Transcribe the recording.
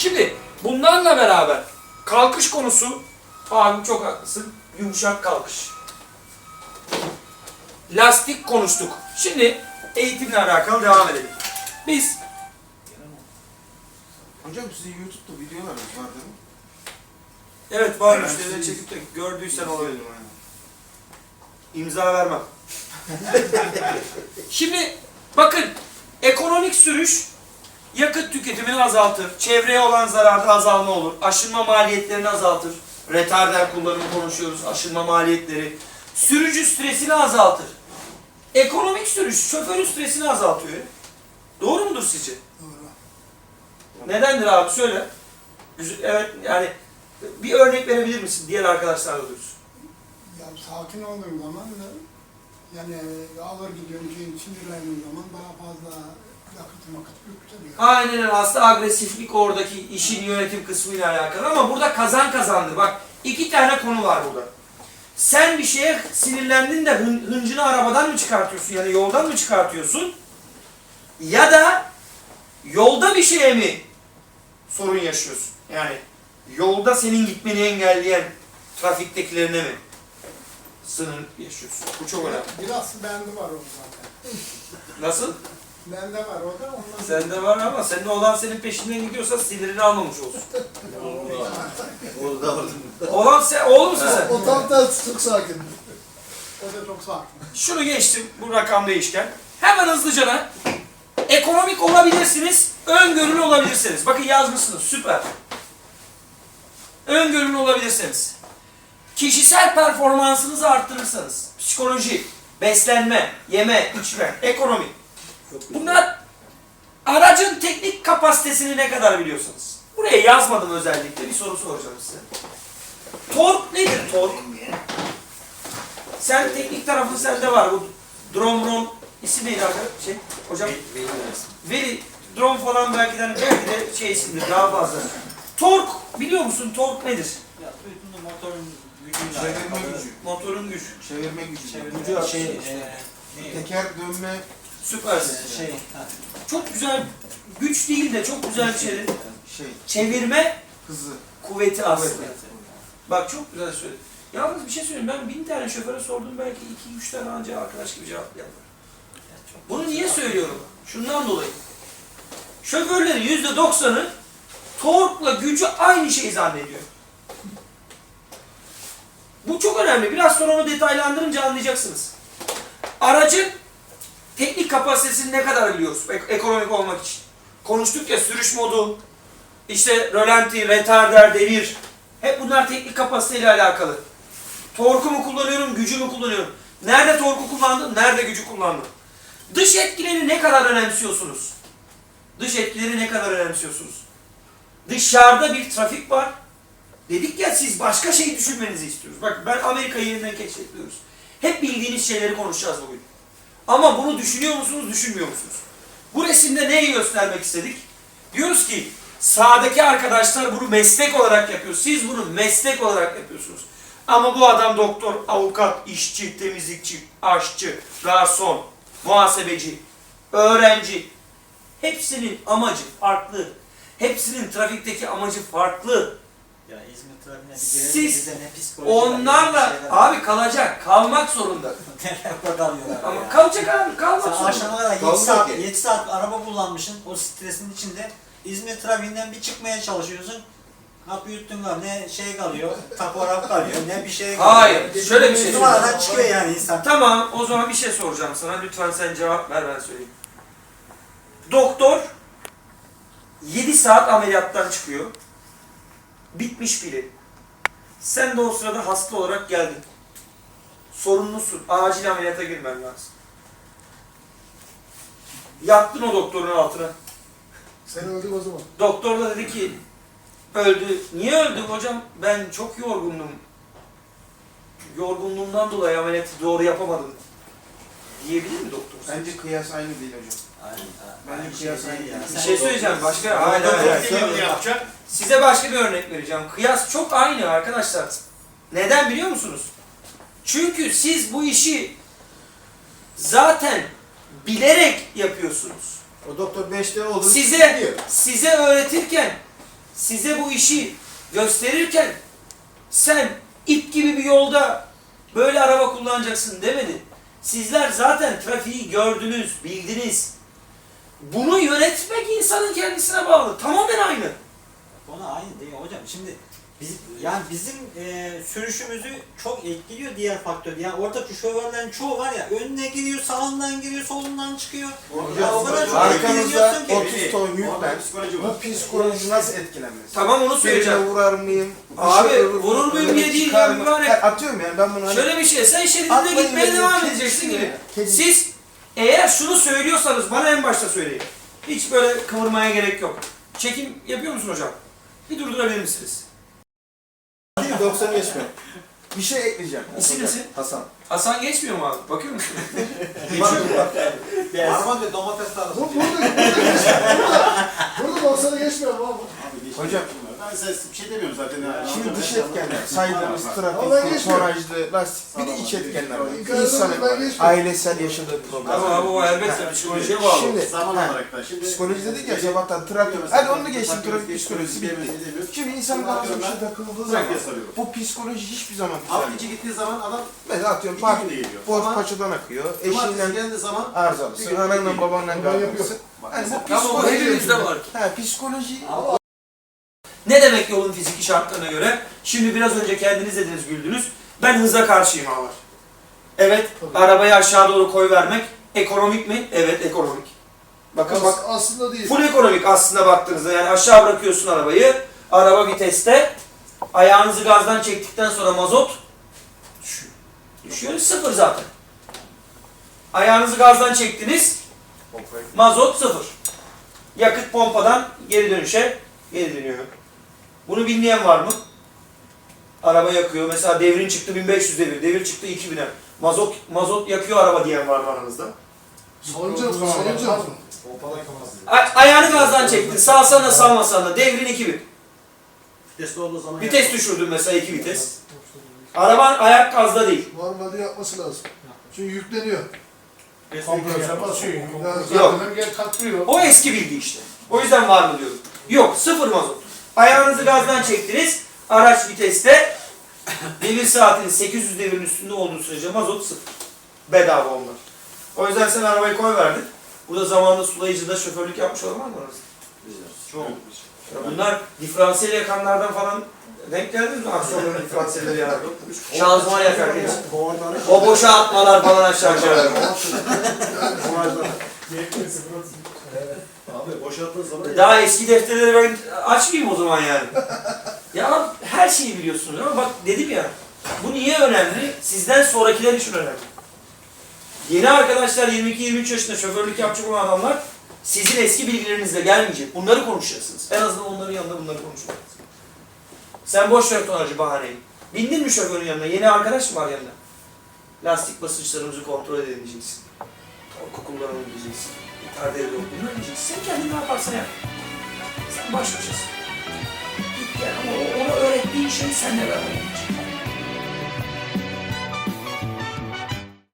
Şimdi bunlarla beraber kalkış konusu abi çok haklısın. Yumuşak kalkış. Lastik konuştuk. Şimdi eğitimle alakalı devam edelim. Biz Hocam sizin YouTube'da videolarınız var değil mi? evet var Evet. müşterileri çekip de gördüysen olabilir. İmza vermem. Şimdi bakın ekonomik sürüş yakıt tüketimini azaltır. Çevreye olan zararda azalma olur. Aşınma maliyetlerini azaltır. Retarder kullanımı konuşuyoruz. Aşınma maliyetleri. Sürücü stresini azaltır. Ekonomik sürüş şoförün stresini azaltıyor. Doğru mudur sizce? Doğru. Nedendir abi söyle. Evet yani bir örnek verebilir misin diğer arkadaşlar da duysun. Ya sakin olduğum zaman da yani ağır gidiyorum şey sinirlendiğim zaman daha fazla. Aynen öyle. Aslında agresiflik oradaki işin yönetim kısmıyla alakalı ama burada kazan kazandır. Bak iki tane konu var burada. Sen bir şeye sinirlendin de hın- hıncını arabadan mı çıkartıyorsun yani yoldan mı çıkartıyorsun? Ya da yolda bir şeye mi sorun yaşıyorsun? Yani yolda senin gitmeni engelleyen trafiktekilerine mi sınır yaşıyorsun? Bu çok önemli. Biraz bende var o zaten. Nasıl? Bende var o da ondan Sende var ama senin olan senin peşinden gidiyorsa sinirini almamış olsun. Orada orada. Olan sen, oğlum musun sen? O tam tersi çok sakin. o da çok sakin. Şunu geçtim, bu rakam değişken. Hemen hızlıca da ekonomik olabilirsiniz, öngörülü olabilirsiniz. Bakın yazmışsınız, süper. Öngörülü olabilirsiniz. Kişisel performansınızı arttırırsanız, psikoloji, beslenme, yeme, içme, ekonomi. Bunlar aracın teknik kapasitesini ne kadar biliyorsunuz? Buraya yazmadım özellikle, bir soru soracağım size. Tork nedir tork? Sen teknik tarafı sende var. Bu drone drone isim neydi arkadaşlar? Şey, hocam? Veri, drone falan belki de, belki de şey isimdir daha fazla. Tork biliyor musun? Tork nedir? Ya motorun gücüyle Çevirme gücü. Motorun güç. Çevirme gücü. Çevirme Gücü şey, şey, e, teker dönme Süpersin. E, şey, ha, Çok güzel, güç değil de çok güzel bir şeydir. şey Çevirme hızı. kuvveti aslında. Kuvveti. Bak çok güzel söyledin. Yalnız bir şey söyleyeyim. Ben bin tane şoföre sordum. Belki iki, üç tane anca arkadaş gibi cevaplayanlar. Bunu niye söylüyorum? Şundan dolayı. Şoförlerin yüzde doksanı torkla gücü aynı şeyi zannediyor. Bu çok önemli. Biraz sonra onu detaylandırınca anlayacaksınız. Aracın teknik kapasitesini ne kadar biliyoruz ek- ekonomik olmak için? Konuştuk ya sürüş modu, işte rölanti, retarder, devir. Hep bunlar teknik kapasiteyle alakalı. Torku mu kullanıyorum, gücü mü kullanıyorum? Nerede torku kullandım, nerede gücü kullandım? Dış etkileri ne kadar önemsiyorsunuz? Dış etkileri ne kadar önemsiyorsunuz? Dışarıda bir trafik var. Dedik ya siz başka şey düşünmenizi istiyoruz. Bak ben Amerika'yı yeniden keşfediyoruz. Hep bildiğiniz şeyleri konuşacağız bugün. Ama bunu düşünüyor musunuz, düşünmüyor musunuz? Bu resimde neyi göstermek istedik? Diyoruz ki sağdaki arkadaşlar bunu meslek olarak yapıyor. Siz bunu meslek olarak yapıyorsunuz. Ama bu adam doktor, avukat, işçi, temizlikçi, aşçı, garson, muhasebeci, öğrenci. Hepsinin amacı farklı. Hepsinin trafikteki amacı farklı. Ya İzmir trafiğine bir girelim Siz bize ne psikoloji var, Onlarla ne şeyler- abi kalacak, kalmak zorunda. Nerede kalıyorlar Ama ya. kalacak abi, kalmak Sen zorunda. akşama kadar 7 Kalmıyor saat, ki. 7 saat araba kullanmışsın. O stresin içinde İzmir trafiğinden bir çıkmaya çalışıyorsun. Kapı yuttunlar ne şey kalıyor, takograf kalıyor, ne bir şey kalıyor. Hayır, şöyle bir şey Numaradan söyleyeyim. çıkıyor yani insan. Tamam, o zaman bir şey soracağım sana. Lütfen sen cevap ver, ben söyleyeyim. Doktor 7 saat ameliyattan çıkıyor. Bitmiş biri. Sen de o sırada hasta olarak geldin. Sorumlusun. Acil ameliyata girmen lazım. Yattın o doktorun altına. Sen öldük o zaman. Doktor da dedi ki öldü. Niye öldü hocam? Ben çok yorgundum. Yorgunluğumdan dolayı ameliyatı doğru yapamadım. Diyebilir mi doktor? Bence kıyas aynı değil hocam. Aynen. Bence Aynı kıyas şey aynı. Bir şey söyleyeceğim. Başka hayır hayır. hayır. Sen- yapacak? Size başka bir örnek vereceğim. Kıyas çok aynı arkadaşlar. Neden biliyor musunuz? Çünkü siz bu işi zaten bilerek yapıyorsunuz. O doktor 5'te olur. Size size öğretirken size bu işi gösterirken sen ip gibi bir yolda böyle araba kullanacaksın demedi. Sizler zaten trafiği gördünüz, bildiniz. Bunu yönetmek insanın kendisine bağlı. Tamamen aynı. Konu aynı değil hocam. Şimdi biz, yani bizim e, sürüşümüzü çok etkiliyor diğer faktör. Yani oradaki şoförlerin çoğu var ya önüne giriyor, sağından giriyor, solundan çıkıyor. Ya o kadar çok Arkanızda etkileniyorsun ki. 30 ton yük var. Bu psikoloji nasıl etkilenmez? Tamam onu Birine söyleyeceğim. vurar mıyım? Abi, şey vurur muyum diye değil ya, mı? mübarek. Atıyorum yani ben bunu hani... Şöyle bir şey, sen şeridinde gitmeye devam edeceksin gibi. Siz eğer şunu söylüyorsanız bana en başta söyleyin. Hiç böyle kıvırmaya gerek yok. Çekim yapıyor musun hocam? Bir durdurabilir misiniz? 90 geçme. Bir şey ekleyeceğim. İsim nesin? Hasan. Hasan geçmiyor mu abi? Bakıyor musun? Bak, bak. Armağan ve domates arası. Bu burada, burada geçmiyor. Burada, burada baksana geçmiyor mu abi? Hocam. Bir şey demiyorum zaten. ya. Şimdi dış etkenler, saydığımız ben trafik, geçmiyorum. tonajlı, lastik, bir de iç etkenler var. İnsanın ailesel yaşadığı problem. Ama abi o elbette psikolojiye bağlı. Şimdi, Zaman ha, olarak da. Şimdi psikoloji dedik ya sabahtan trafik. Hadi onu da geçtim trafik psikolojisi bitti. Şimdi insan kafasına bir şey takıldığı zaman Trafiğe sarıyorum. bu psikoloji hiçbir zaman Hafta düzelmiyor. içi gittiği zaman adam Mesela atıyorum iki park, günde geliyor. borç Ama paçadan akıyor, cumartesi eşinden geldiği zaman arızalısın, ananla babanla kavgalısın. Bak Yani bu Ama o psikoloji. hepimizde var. Ha psikoloji. Ne demek yolun fiziki şartlarına göre? Şimdi biraz önce kendiniz dediniz güldünüz. Ben hıza karşıyım abi. Evet, Tabii. arabayı aşağı doğru koy vermek ekonomik mi? Evet, ekonomik. Bakın bak, As- aslında değil. full ekonomik aslında baktığınızda. Yani aşağı bırakıyorsun arabayı, araba viteste, ayağınızı gazdan çektikten sonra mazot düşüyor. Düşüyor, sıfır zaten. Ayağınızı gazdan çektiniz, mazot sıfır. Yakıt pompadan geri dönüşe geri dönüyor. Bunu bilmeyen var mı? Araba yakıyor. Mesela devrin çıktı 1500 devir, devir çıktı 2000'e. Mazot mazot yakıyor araba diyen var mı aranızda? Salıncak, salıncak. A- ayağını gazdan çektin. Sağsan da salmasan da devrin 2000. Vitesli olduğu zaman Vites düşürdün mesela 2 vites. Araban ayak gazda değil. Normalde yapması lazım. Çünkü yükleniyor. Kompresör basıyor. Yok. gel. O eski bilgi işte. O yüzden var mı diyorum. Yok sıfır mazot. Ayağınızı gazdan çektiniz. Araç viteste devir saatinin 800 devirin üstünde olduğu sürece mazot sıfır. Bedava onlar. O yüzden sen arabayı koy verdin. Burada zamanında sulayıcıda şoförlük yapmış olan var mı aranızda? Çok. Ya bunlar diferansiyel yakanlardan falan denk geldiniz mi? Aksiyonların diferansiyelleri yanar. Şanzıman yakarken. O boşa atmalar falan aşağı aşağı. Abi boşalttığı zaman Daha eski defterleri ben açmayayım o zaman yani. Ya her şeyi biliyorsunuz ama bak dedim ya. Bu niye önemli? Sizden sonrakiler için önemli. Yeni arkadaşlar 22-23 yaşında şoförlük yapacak olan adamlar sizin eski bilgilerinizle gelmeyecek. Bunları konuşacaksınız. En azından onların yanında bunları konuşacaksınız. Sen boş ver tonajı bahaneyi. Bindin mi şoförün yanına? Yeni arkadaş mı var yanında? Lastik basınçlarımızı kontrol edin diyeceksin. Torku kullanalım diyeceksin. Devre yok. Bunları diyeceksin. Sen kendin ne yaparsan yap. Sen baş başasın. Git gel ama ona öğrettiğin şeyi senle beraber yapacak.